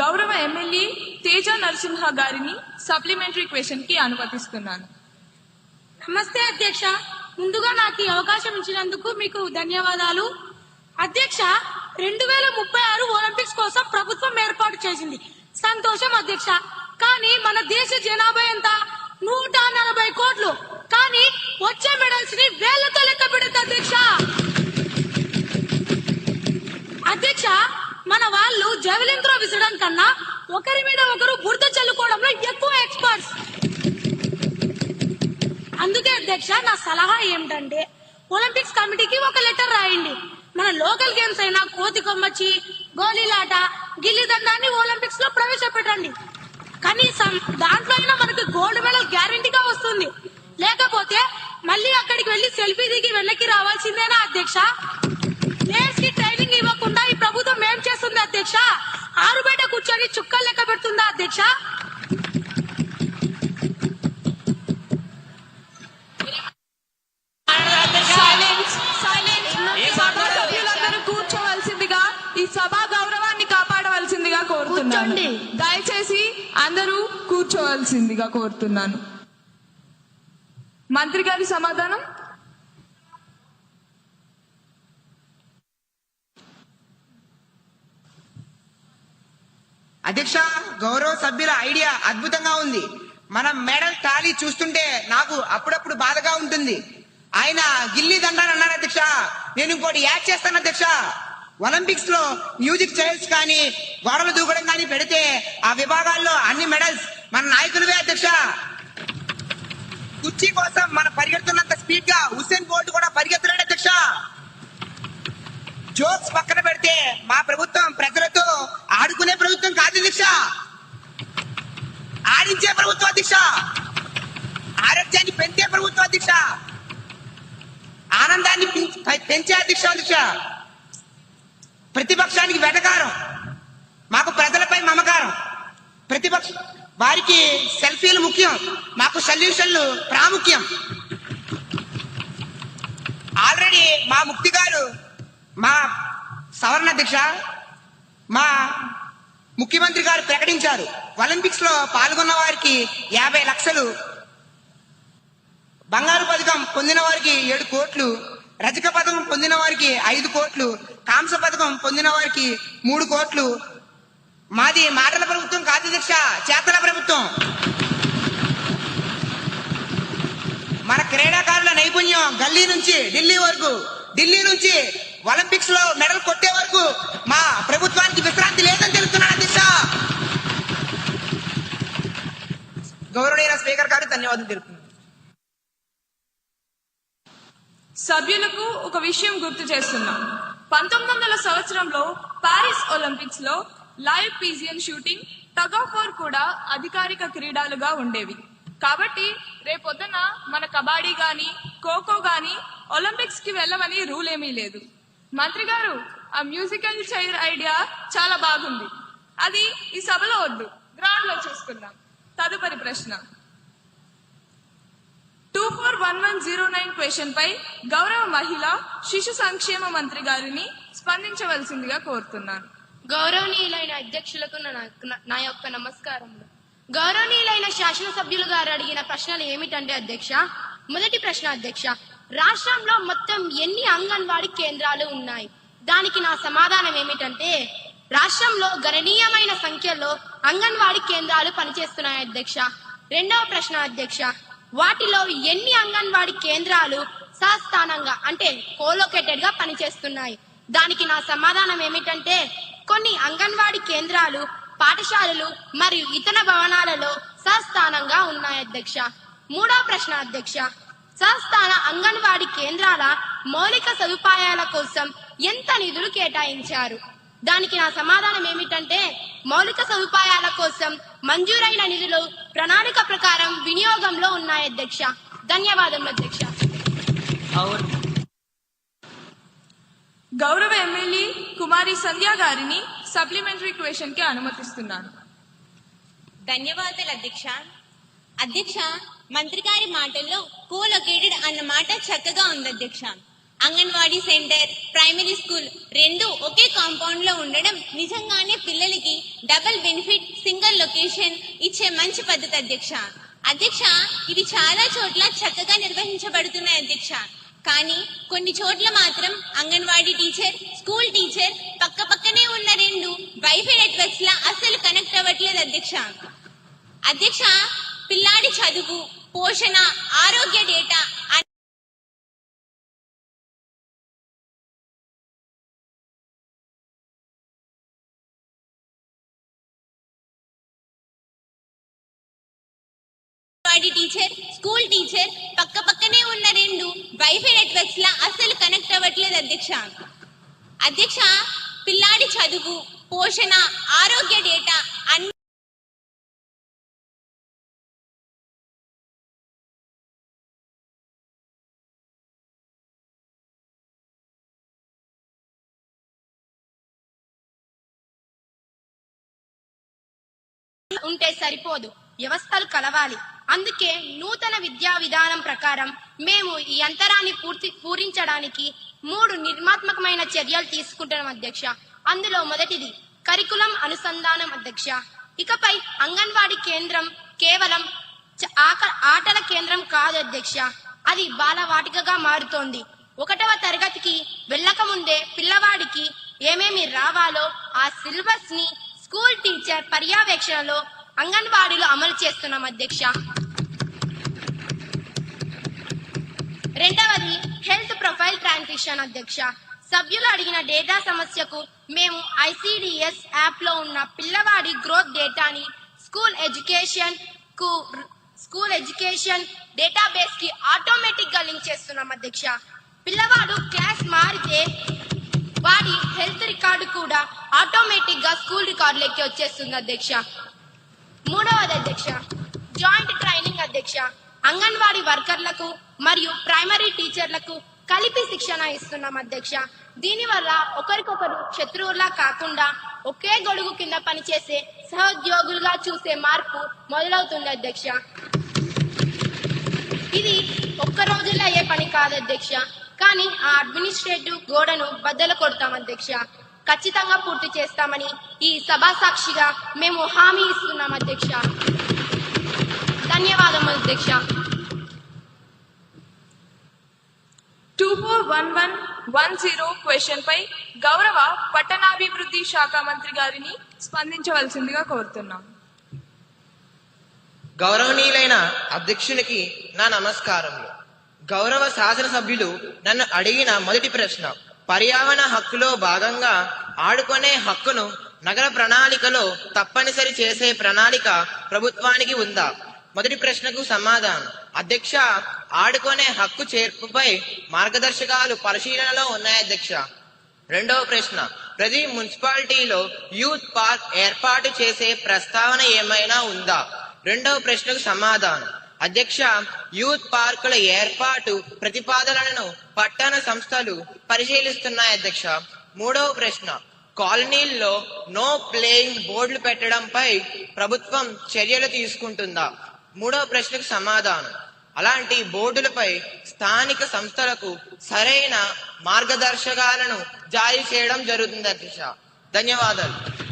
గౌరవ ఎమ్మెల్యే తేజ నరసింహ గారిని సప్లిమెంటరీ క్వశ్చన్కి అనుమతిస్తున్నాను. నమస్తే అధ్యక్ష. ముందుగా నాకు ఈ అవకాశం ఇచ్చినందుకు మీకు ధన్యవాదాలు. అధ్యక్ష రెండు వేల ముప్పై ఆరు ఒలింపిక్స్ కోసం ప్రభుత్వం ఏర్పాటు చేసింది. సంతోషం అధ్యక్ష. కానీ మన దేశ జనాభా ఎంత? నూట నలభై కోట్లు. కానీ వచ్చే మెడల్స్ని వేలతో లెక్క పెడుతుంది అధ్యక్ష. అధ్యక్ష మన వాళ్ళు జెవెలిన్ త్రో కన్నా ఒకరి మీద ఒకరు బురద చల్లుకోవడంలో ఎక్కువ ఎక్స్పర్ట్స్ అందుకే అధ్యక్ష నా సలహా ఏమిటంటే ఒలింపిక్స్ కమిటీకి ఒక లెటర్ రాయండి. మన లోకల్ గేమ్స్ అయినా కోతి కొమ్మచ్చి గోళీలాట గిల్లి దండాన్ని ఒలింపిక్స్లో ప్రవేశపెట్టండి. కనీసం దాంట్లో అయినా మనకి గోల్డ్ మెడల్ గ్యారంటీగా వస్తుంది. లేకపోతే మళ్ళీ అక్కడికి వెళ్ళి సెల్ఫీ దిగి వెనక్కి రావాల్సిందేనా అధ్యక్ష? ప్రభుత్వం ఏం చేస్తుంది అధ్యక్ష? ఆరు బయట కూర్చొని చుక్కలు లెక్క పెడుతుందా అధ్యక్ష? కూర్చోవలసిందిగా ఈ సభా గౌరవాన్ని కాపాడవలసిందిగా కోరుతున్నాను. దయచేసి అందరూ కూర్చోవలసిందిగా కోరుతున్నాను. మంత్రి గారి సమాధానం? అధ్యక్ష గౌరవ సభ్యుల ఐడియా అద్భుతంగా ఉంది. మన మెడల్ టాలీ చూస్తుంటే నాకు అప్పుడప్పుడు బాధగా ఉంటుంది. ఆయన గిల్లీ దండాన్ని అన్నారు అధ్యక్ష. నేను ఇంకోటి యాడ్ చేస్తాను అధ్యక్ష. ఒలింపిక్స్లో మ్యూజిక్ చైల్స్ కానీ గోడలు దూకడం కానీ పెడితే ఆ విభాగాల్లో అన్ని మెడల్స్ మన నాయకులవే అధ్యక్ష. కుర్చీ కోసం మన పరిగెడుతున్నంత స్పీడ్గా హుస్సేన్ బోల్ట్ కూడా పరిగెత్తలేడు అధ్యక్ష. జోక్స్ పక్కన పెడితే మా ప్రభుత్వం ప్రజలతో ఆదుకునే ప్రభుత్వం కాదు దీక్ష. ఆడించే ప్రభుత్వ దీక్ష. ఆరోగ్యాన్ని పెంచే ప్రభుత్వ దీక్ష. ఆనందాన్ని పెంచే దీక్ష దీక్ష. ప్రతిపక్షానికి వెటకారం. మాకు ప్రజలపై మమకారం. ప్రతిపక్ష వారికి సెల్ఫీలు ముఖ్యం. మాకు సొల్యూషన్లు ప్రాముఖ్యం. ఆల్రెడీ మా ముక్తి గారు మా సవరణ దీక్ష మా ముఖ్యమంత్రి గారు ప్రకటించారు. ఒలింపిక్స్లో పాల్గొన్న వారికి యాభై లక్షలు బంగారు పథకం పొందిన వారికి ఏడు కోట్లు రజక పథకం పొందిన వారికి ఐదు కోట్లు కాంస పథకం పొందిన వారికి మూడు కోట్లు. మాది మాటల ప్రభుత్వం కాదు దీక్ష చేతల ప్రభుత్వం. మన క్రీడాకారుల నైపుణ్యం గల్లీ నుంచి ఢిల్లీ వరకు ఢిల్లీ నుంచి ఒలింపిక్స్లో మెడల్ కొట్టే వరకు మా ప్రభుత్వం ధన్యవాదాలు తెలుపుతున్నాను సభ్యులకు ఒక విషయం గుర్తు చేస్తున్నాం. పంతొమ్మిది వందల సంవత్సరంలో పారిస్ ఒలింపిక్స్లో live pigeon shooting tug of war కూడా అధికారిక క్రీడలుగా ఉండేవి. కాబట్టి రేపొద్దున మన కబడ్డీ గాని ఖోఖో గాని ఒలింపిక్స్కి వెళ్ళమని రూల్ ఏమీ లేదు. మంత్రి గారు ఆ మ్యూజికల్ చైర్ ఐడియా చాలా బాగుంది. అది ఈ సభలో వద్దు. గ్రౌండ్లో చూసుకుందాం. తదుపరి ప్రశ్న. Two four one one zero nine question పై గౌరవ మహిళ శిశు సంక్షేమ మంత్రి గారిని స్పందించవలసిందిగా కోరుతున్నాను. గౌరవనీయులైన అధ్యక్షులకు నా నా యొక్క నమస్కారములు. గౌరవనీయులైన శాసనసభ్యులు గారు అడిగిన ప్రశ్నలు ఏమిటంటే అధ్యక్ష మొదటి ప్రశ్న అధ్యక్ష రాష్ట్రంలో మొత్తం ఎన్ని అంగన్వాడీ కేంద్రాలు ఉన్నాయి? దానికి నా సమాధానం ఏమిటంటే రాష్ట్రంలో గణనీయమైన సంఖ్యలో అంగన్వాడీ కేంద్రాలు పనిచేస్తున్నాయి అధ్యక్ష. రెండవ ప్రశ్న అధ్యక్ష వాటిలో ఎన్ని అంగన్వాడీ కేంద్రాలు సస్థానంగా అంటే కోలోకేటెడ్గా పనిచేస్తున్నాయి? దానికి నా సమాధానం ఏమిటంటే కొన్ని అంగన్వాడీ కేంద్రాలు పాఠశాలలు మరియు ఇతర భవనాలలో సస్థానంగా ఉన్నాయి అధ్యక్ష. మూడో ప్రశ్న అధ్యక్ష. సస్థాన అంగన్వాడీ కేంద్రాల మౌలిక సదుపాయాల కోసం ఎంత నిధులు కేటాయించారు? దానికి నా సమాధానం ఏమిటంటే మౌలిక సదుపాయాల కోసం మంజూరైన నిధులు ప్రణాళిక ప్రకారం వినియోగంలో ఉన్నాయి అధ్యక్ష. ధన్యవాదములు అధ్యక్ష. గౌరవ ఎమ్మెల్యే కుమారి సంధ్య గారిని సప్లిమెంటరీ క్వశ్చన్కి అనుమతిస్తున్నాను. ధన్యవాదాలు అధ్యక్ష. అధ్యక్ష మంత్రి గారి మాటల్లో కోలొకేటెడ్ అన్న మాట చక్కగా ఉంది అధ్యక్ష. అంగన్వాడీ సెంటర్ ప్రైమరీ స్కూల్ రెండు ఒకే కాంపౌండ్లో ఉండడం నిజంగానే పిల్లలకి డబుల్ బెనిఫిట్ సింగిల్ లొకేషన్ ఇచ్చే మంచి పద్ధతి అధ్యక్ష. అధ్యక్ష ఇది చాలా చోట్ల చక్కగా నిర్వహించబడుతున్నాయి అధ్యక్ష. కానీ కొన్ని చోట్ల మాత్రం అంగన్వాడీ టీచర్ స్కూల్ టీచర్ పక్క పక్కనే ఉన్న రెండు వైఫై నెట్వర్క్స్ లా అస్సలు కనెక్ట్ అవ్వట్లేదు అధ్యక్ష. అధ్యక్ష పిల్లాడి చదువు పోషణ ఆరోగ్య డేటా టీచర్ స్కూల్ టీచర్ పక్క పక్కనే ఉన్న రెండు వైఫై నెట్వర్క్స్ లా అస్సలు కనెక్ట్ అవ్వట్లేదు అధ్యక్ష. అధ్యక్ష పిల్లాడి చదువు పోషణ ఆరోగ్య డేటా అన్ని ఉంటే సరిపోదు. వ్యవస్థలు కలవాలి. అందుకే నూతన విద్యా విధానం ప్రకారం మేము ఈ అంతరాన్ని పూర్తి పూరించడానికి మూడు నిర్మాత్మకమైన చర్యలు తీసుకుంటున్నాం అధ్యక్ష. అందులో మొదటిది కరికులం అనుసంధానం అధ్యక్ష. ఇకపై అంగన్వాడీ కేంద్రం కేవలం ఆక- ఆటల కేంద్రం కాదు అధ్యక్ష. అది బాలవాటికగా మారుతోంది. ఒకటవ తరగతికి వెళ్ళకముందే పిల్లవాడికి ఏమేమి రావాలో ఆ సిలబస్ని స్కూల్ టీచర్ పర్యవేక్షణలో అంగన్వాడీలో అమలు చేస్తున్నాం అధ్యక్ష. రెండవది హెల్త్ ప్రొఫైల్ ట్రాన్సిషన్ అధ్యక్ష. సభ్యులు అడిగిన డేటా సమస్యకు మేము ఐసిడిఎస్ యాప్లో ఉన్న పిల్లవాడి గ్రోత్ డేటాని స్కూల్ ఎడ్యుకేషన్కు స్కూల్ ఎడ్యుకేషన్ డేటాబేస్కి ఆటోమేటిక్గా లింక్ చేస్తున్నాం అధ్యక్ష. పిల్లవాడు క్లాస్ మారితే వాడి హెల్త్ రికార్డు కూడా ఆటోమేటిక్గా స్కూల్ రికార్డులోకి వచ్చేస్తుంది అధ్యక్ష. మూడవది అధ్యక్ష. జాయింట్ ట్రైనింగ్ అధ్యక్ష. అంగన్వాడీ వర్కర్లకు మరియు ప్రైమరీ టీచర్లకు కలిపి శిక్షణ ఇస్తున్నాం అధ్యక్ష. దీనివల్ల ఒకరికొకరు శత్రువులా కాకుండా ఒకే గొడుగు కింద పనిచేసే సహోద్యోగులుగా చూసే మార్పు మొదలవుతుంది అధ్యక్ష. ఇది ఒక్క రోజుల్లో అయ్యే పని కాదు అధ్యక్ష. కానీ ఆ అడ్మినిస్ట్రేటివ్ గోడను బద్దలు కొడతాం అధ్యక్ష. ఖచ్చితంగా పూర్తి చేస్తామని ఈ సభా సాక్షిగా మేము హామీ ఇస్తున్నాం అధ్యక్ష. ధన్యవాదములు అధ్యక్ష. Two four one one one zero question పై గౌరవ పట్టణాభివృద్ధి శాఖ మంత్రి గారిని స్పందించవలసిందిగా కోరుతున్నాం. గౌరవనీయులైన అధ్యక్షునికి నా నమస్కారములు. గౌరవ శాసనసభ్యులు నన్ను అడిగిన మొదటి ప్రశ్న. పర్యావరణ హక్కులో భాగంగా ఆడుకునే హక్కును నగర ప్రణాళికలో తప్పనిసరి చేసే ప్రణాళిక ప్రభుత్వానికి ఉందా? మొదటి ప్రశ్నకు సమాధానం. అధ్యక్ష ఆడుకునే హక్కు చేర్పుపై మార్గదర్శకాలు పరిశీలనలో ఉన్నాయి అధ్యక్ష? రెండవ ప్రశ్న. ప్రతి మున్సిపాలిటీలో యూత్ పార్క్ ఏర్పాటు చేసే ప్రస్తావన ఏమైనా ఉందా? రెండవ ప్రశ్నకు సమాధానం. అధ్యక్ష యూత్ పార్కుల ఏర్పాటు ప్రతిపాదనలను పట్టణ సంస్థలు పరిశీలిస్తున్నాయి అధ్యక్ష. మూడవ ప్రశ్న కాలనీల్లో నో ప్లేయింగ్ బోర్డులు పెట్టడంపై ప్రభుత్వం చర్యలు తీసుకుంటుందా? మూడవ ప్రశ్నకు సమాధానం అలాంటి బోర్డులపై స్థానిక సంస్థలకు సరైన మార్గదర్శకాలను జారీ చేయడం జరుగుతుంది అధ్యక్ష. ధన్యవాదాలు.